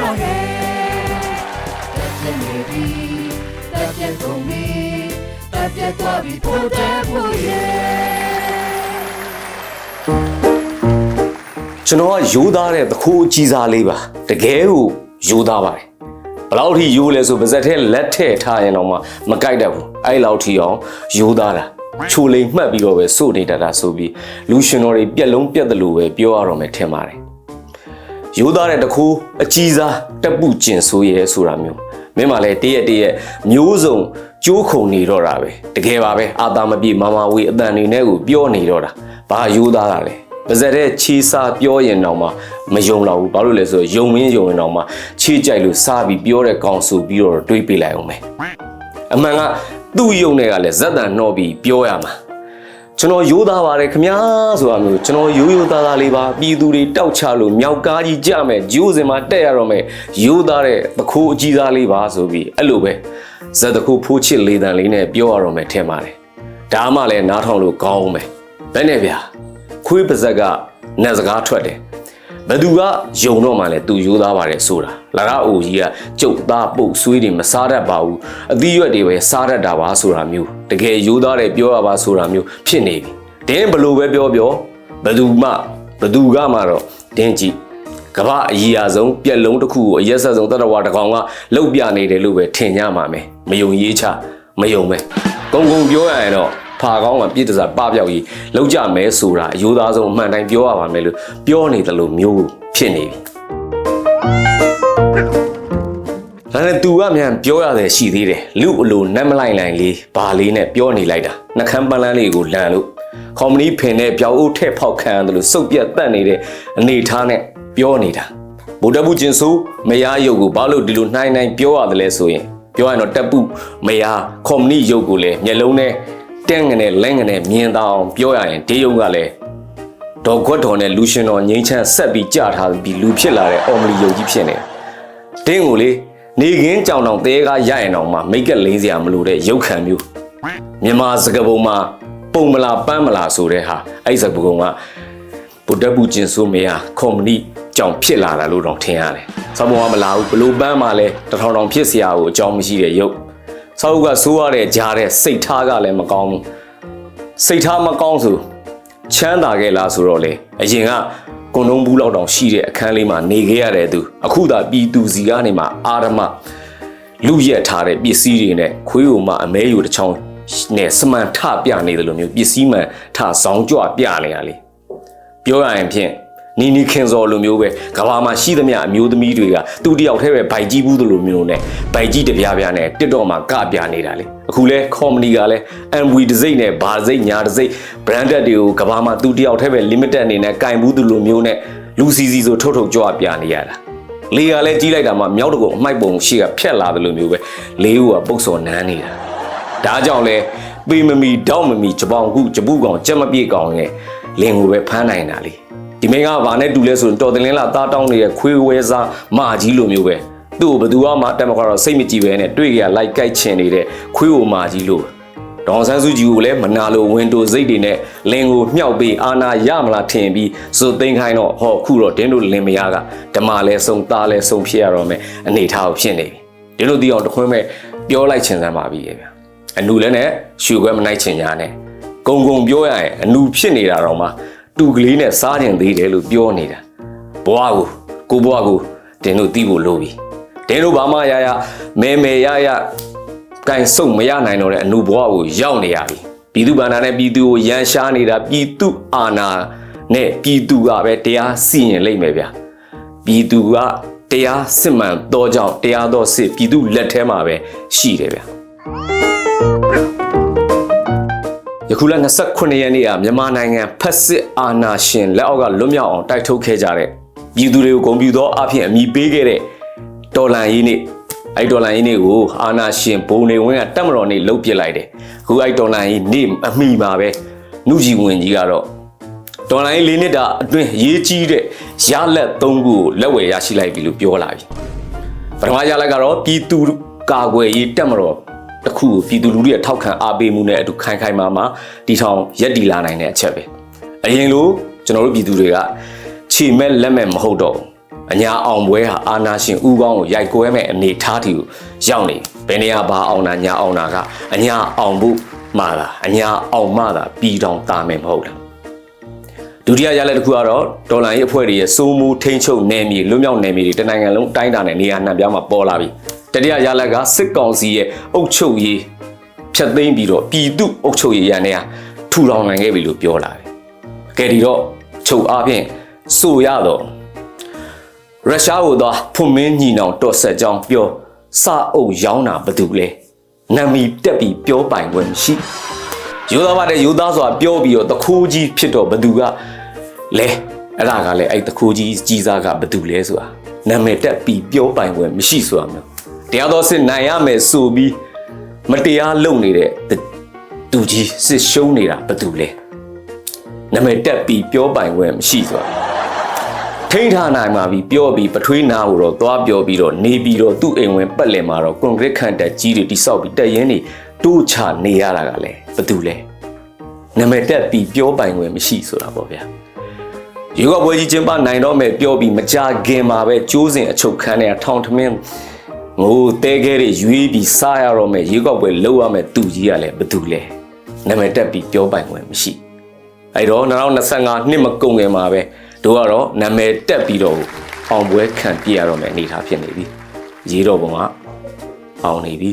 တော့ရဲ့တက်ပြက်နေပြီတက်ပြက်ကုန်ပြီတက်ပြက်သွားပြီဖို့တဲ့ဖို့ရဲ့ကျွန်တော်ကရိုးသားတဲ့သခိုးအကြီးစားလေးပါတကယ်ကိုရိုးသားပါတယ်ဘယ်လောက်ထိရိုးလဲဆိုပါဇက်ထဲလက်ထည့်ထားရင်တော့မှမကြိုက်တတ်ဘူးအဲ့လောက်ထိအောင်ရိုးသားတာချိုလိမ်မှတ်ပြီးတော့ပဲစို့နေတတ်တာဆိုပြီးလူရှင်တော်တွေပြက်လုံးပြက်တယ်လို့ပဲပြောရတော့မယ်ထင်ပါတယ် ရိုးသားတဲ့တခိုးအကြီးစားတက်ပုကျင်ဆိုရဲဆိုတာမျိုးမင်းမလည်းတရက်တရက်မျိုးစုံကျိုးခုံနေတော့တာပဲတကယ်ပါပဲအာသာမပြေမမဝေးအတန်နေနဲ့ကိုပြောနေတော့တာဘာရိုးသားတာလဲပါဇက်တဲ့ချီစာပြောရင်တော့မှမယုံတော့ဘူးဘာလို့လဲဆိုတော့ယုံမင်းယုံရင်တော့မှချီကြိုက်လို့စားပြီးပြောတဲ့ကောင်ဆိုပြီးတော့တွေးပေးလိုက်အောင်မယ်အမှန်ကသူ့ယုံတဲ့ကလည်းဇက်တန်နှော့ပြီးပြောရမှာ ကျွန်တော်ရိုးသားပါတယ်ခမားဆိုတာမျိုးကျွန်တော်ရိုးရိုးသားသားလေးပါပြည်သူတွေတောက်ချလို့မြောက်ကားကြီးကြမယ်ဂျိုးစင်မှာတက်ရတော့မယ်ရိုးသားတဲ့ပခိုးအကြီးသားလေးပါဆိုပြီးအဲ့လိုပဲဇက်တခုဖိုးချစ်လေးတန်လေးနဲ့ပြောရတော့မယ်ထင်ပါတယ်ဒါမှလည်းနားထောင်လို့ကောင်းအောင်ပဲဘယ်နဲ့ဗျာခွေးပါဇက်ကနတ်စကားထွက်တယ် ဘယ်သူကယုံတော့မှလဲသူယူသားပါတယ်ဆိုတာလာကအိုကြီးကကျုပ်သားပုတ်ဆွေးတွေမစားတတ်ပါဘူးအသီးရွက်တွေပဲစားတတ်တာပါဆိုတာမျိုးတကယ်ယူသားတယ်ပြောရပါဆိုတာမျိုးဖြစ်နေပြီတင်းဘလို့ပဲပြောပြောဘယ်သူမှဘယ်သူကမှတော့တင်းကြည့်ကမ္ဘာအကြီးအဆုံးပြက်လုံးတစ်ခုကိုအရက်ဆက်ဆုံးတတဝါတစ်ကောင်ကလှုပ်ပြနေတယ်လို့ပဲထင်ကြမှာမယ်မယုံရေးချမယုံပဲကုံကုံပြောရရင်တော့ ဖာကောင်းကပြည့်တစားပပြောက်ကြီးလောက်ကြမဲဆိုတာအယိုးသားဆုံးအမှန်တိုင်းပြောရပါမယ်လို့ပြောနေတယ်လို့မျိုးဖြစ်နေပြီဒါနဲ့သူကမြန်ပြောရတယ်ရှိသေးတယ်လူအလိုနတ်မလိုက်လိုက်လေးဘာလေးနဲ့ပြောနေလိုက်တာနှကမ်းပန်းလန်းလေးကိုလန်လို့ကော်မနီဖင်နဲ့ပြောက်အုပ်ထက်ဖောက်ခံရတယ်လို့စုပ်ပြတ်တက်နေတဲ့အနေထားနဲ့ပြောနေတာဗုဒ္ဓဘုကျင်ဆိုမယားရုပ်ကိုဘာလို့ဒီလိုနှိုင်းနှိုင်းပြောရတယ်လဲဆိုရင်ပြောရရင်တော့တက်ပုမယားကော်မနီရုပ်ကိုလည်းမျက်လုံးနဲ့ တန့်ငနဲ့လက်ငနဲ့မြင်တောင်ပြောရရင်ဒေယုံကလည်းဒေါ်ခွတ်တော်နဲ့လူရှင်တော်ငိမ့်ချမ်းဆက်ပြီးကြထားပြီးလူဖြစ်လာတဲ့အော်မလီယုံကြီးဖြစ်နေ။တင်းကိုလေနေကင်းကြောင်တောင်တဲကားရရင်တောင်မှမိတ်ကလိမ့်စရာမလိုတဲ့ရုပ်ခံမျိုးမြန်မာစကားပုံမှာပုံမလားပန်းမလားဆိုတဲ့ဟာအဲ့စကားပုံကဗုဒ္ဓဘူးကျင်ဆိုမေယာကွန်မြူနတီကြောင်ဖြစ်လာတာလို့တော့ထင်ရတယ်။စကားပုံကမလားဘူးဘလို့ပန်းမှလဲတထောင်တောင်ဖြစ်စရာကိုအကြောင်းမရှိတဲ့ရုပ် ဆောက်ကဆိုးရတဲ့ကြားတဲ့စိတ်ထားကလည်းမကောင်းဘူးစိတ်ထားမကောင်းဆိုချမ်းသာခဲ့လားဆိုတော့လေအရင်ကကွန်တုံးဘူးလောက်တောင်ရှိတဲ့အခန်းလေးမှာနေခဲ့ရတဲ့သူအခုသာပြည်သူစီကနေမှအာရမလူရက်ထားတဲ့ပစ္စည်းတွေနဲ့ခွေးုံမှအမဲယူတစ်ချောင်းနဲ့စမန်ထပြနေတယ်လို့မျိုးပစ္စည်းမှန်ထဆောင်းကြွပြနေရလေပြောရရင်ဖြင့် နီနီခင်စော်လိုမျိုးပဲကဘာမှာရှိသမျှအမျိုးသမီးတွေကသူတယောက်တည်းပဲဗိုက်ကြီးဘူးသလိုမျိုးနဲ့ဗိုက်ကြီးတပြားပြားနဲ့တစ်တော့မှာကပြနေတာလေအခုလဲကော်မတီကလဲ MV တစ်စိမ့်နဲ့ဘာစိမ့်ညာတစ်စိမ့် branded တွေကိုကဘာမှာသူတယောက်တည်းပဲ limited အနေနဲ့ကင်ဘူးသလိုမျိုးနဲ့လူစီစီဆိုထုတ်ထုတ်ကြွပြနေရတာလေကလည်းကြီးလိုက်တာမှမြောက်တကုံအမိုက်ပုံရှိကဖြက်လာတယ်လို့မျိုးပဲလေးဦးကပုတ်စော်နန်းနေတာဒါကြောင့်လဲပေမမီတောက်မမီဂျပောင်ခုဂျပုကောင်ကြက်မပြေကောင်ရဲ့လင်ကိုပဲဖမ်းနိုင်တာလေ ဒီမင်းကဘာနဲ့တူလဲဆိုရင်တော်တင်လင်းလာသားတောင်းနေတဲ့ခွေးဝဲစားမကြီးလိုမျိုးပဲသူ့ကိုဘယ်သူမှတက်မခွာတော့စိတ်မကြည်ပဲနဲ့တွေ့ကြလိုက်ကြိုက်ချင်နေတဲ့ခွေးဝမကြီးလို့ဒေါန်ဆန်းစုကြည်ကိုလည်းမနာလိုဝင်တိုစိတ်တွေနဲ့လင်ကိုမြှောက်ပြီးအာနာရမလားထင်ပြီးဇွတ်သိမ်းခိုင်းတော့ဟောခုတော့တင်းတို့လင်မယားကဓမ္မလဲဆုံးသားလဲဆုံးဖြစ်ရတော့မယ်အနေထားကိုဖြစ်နေပြီတင်းတို့ဒီအောင်တခွင်းမဲ့ပြောလိုက်ချင်စမ်းပါပြီရဲ့ဗျာအနူလည်းနဲ့ရှူခွဲမနိုင်ချင်ညာနဲ့ဂုံဂုံပြောရရင်အနူဖြစ်နေတာတော့မှ တူကလေးနဲ့စားကျင်သေးတယ်လို့ပြောနေတာဘွားကိုကိုဘွားကိုတင်းတို့တီးဖို့လိုပြီတင်းတို့ဘာမှရရမဲမဲရရကန်စုံမရနိုင်တော့တဲ့အနုဘွားကိုရောက်နေရပြီပြည်သူဘာနာနဲ့ပြည်သူကိုရန်ရှားနေတာပြည်သူအာဏာနဲ့ပြည်သူကပဲတရားစီရင်လိမ့်မယ်ဗျာပြည်သူကတရားစစ်မှန်တော့ကြောင့်တရားတော်စစ်ပြည်သူလက်ထဲမှာပဲရှိတယ်ဗျာ ခုလ29ရက်နေ့ကမြန်မာနိုင်ငံဖက်စစ်အာဏာရှင်လက်အောက်ကလွတ်မြောက်အောင်တိုက်ထုတ်ခဲ့ကြတဲ့ပြည်သူတွေကိုဂုဏ်ပြုသောအဖြစ်အမိပေးခဲ့တဲ့တော်လန်ရေးနေ့အဲ့တော်လန်ရေးနေ့ကိုအာဏာရှင်ဘုံနေဝင်းကတက်မတော်နေ့လှုပ်ပစ်လိုက်တယ်အခုအဲ့တော်လန်ရေးနေ့အမိပါပဲနှုကြီးဝင်ကြီးကတော့တော်လန်ရေးလေးနှစ်တာအတွင်းရေးကြီးတဲ့ရလက်၃ခုကိုလက်ဝယ်ရရှိလိုက်ပြီလို့ပြောလာပြီပထမရလက်ကတော့ပြည်သူကာကွယ်ရေးတက်မတော် တစ်ခုကိုပြည်သူလူထုရဲ့ထောက်ခံအားပေးမှုနဲ့အတူခိုင်ခိုင်မာမာတီထောင်ရက်တီလာနိုင်တဲ့အချက်ပဲအရင်လိုကျွန်တော်တို့ပြည်သူတွေကခြေမဲ့လက်မဲ့မဟုတ်တော့ဘူးအညာအောင်ပွဲဟာအာနာရှင်ဦးကောင်းကိုရိုက်ကွဲမဲ့အနေထားတီကိုရောက်နေဘယ်နေရာဘာအောင်တာညာအောင်တာကအညာအောင်ဖို့မှာလားအညာအောင်မှသာပြည်တော်တာမယ်မဟုတ်လားဒုတိယရလက်တစ်ခုကတော့ဒေါ်လာရေးအဖွဲ့တွေရဲ့စိုးမိုးထိန်းချုပ်နယ်မြေလွတ်မြောက်နယ်မြေတွေတနိုင်ငံလုံးတိုင်းတာနဲ့နေရာနှံ့ပြားမှာပေါ်လာပြီ တတိယရလက်ကစစ်ကောင်စီရဲ့အုပ်ချုပ်ရေးဖျက်သိမ်းပြီးတော့ပြည်သူအုပ်ချုပ်ရေးရန်တွေကထူထောင်နိုင်ခဲ့ပြီလို့ပြောလာတယ်ကဲဒီတော့ချုပ်အားဖြင့်ဆိုရတော့ရုရှားကိုသာဖွင့်မင်းညီနောင်တော်ဆက်ကြောင်းပြောစအုပ်ရောင်းတာဘာတူလဲနာမီတက်ပြီးပြောပိုင်ခွင့်မရှိယူသားပါတဲ့ယူသားဆိုတာပြောပြီးတော့တခိုးကြီးဖြစ်တော့ဘာတူကလဲအဲ့ဒါကလည်းအဲ့တခိုးကြီးကြီးစားကဘာတူလဲဆိုတာနာမည်တက်ပြီးပြောပိုင်ခွင့်မရှိဆိုတာမျိုး တရားတော်စစ်နိုင်ရမယ်ဆိုပြီးမတရားလုပ်နေတဲ့သူကြီးစစ်ရှုံးနေတာဘာတူလဲနာမည်တက်ပြီးပြောပိုင်ခွင့်မရှိဆိုတာထိန်းထားနိုင်မှာပြီပြောပြီးပထွေးနာကိုတော့သွားပြောပြီးတော့နေပြီးတော့သူ့အိမ်ဝင်ပတ်လည်မှာတော့ကွန်ကရစ်ခန့်တက်ကြီးတွေတိဆောက်ပြီးတက်ရင်နေတိုးချနေရတာကလည်းဘာတူလဲနာမည်တက်ပြီးပြောပိုင်ခွင့်မရှိဆိုတာပေါ့ဗျာရေကောက်ပွဲကြီးကျင်းပနိုင်တော့မယ်ပြောပြီးမကြခင်မှာပဲကျိုးစဉ်အချုပ်ခန်းနဲ့ထောင်ထမင်း ငိုတဲခဲတွေရွေးပြီးစားရတော့မယ်ရေကောက်ပွဲလှုပ်ရမယ်သူကြီးကလည်းဘာတူလဲနာမည်တက်ပြီးပြောပိုင်ခွင့်မရှိအဲ့တော့2025နှစ်မကုန်ခင်မှာပဲတို့ကတော့နာမည်တက်ပြီးတော့အောင်ပွဲခံပြရတော့မယ်အနေထားဖြစ်နေပြီရေးတော့ပုံကအောင်နေပြီ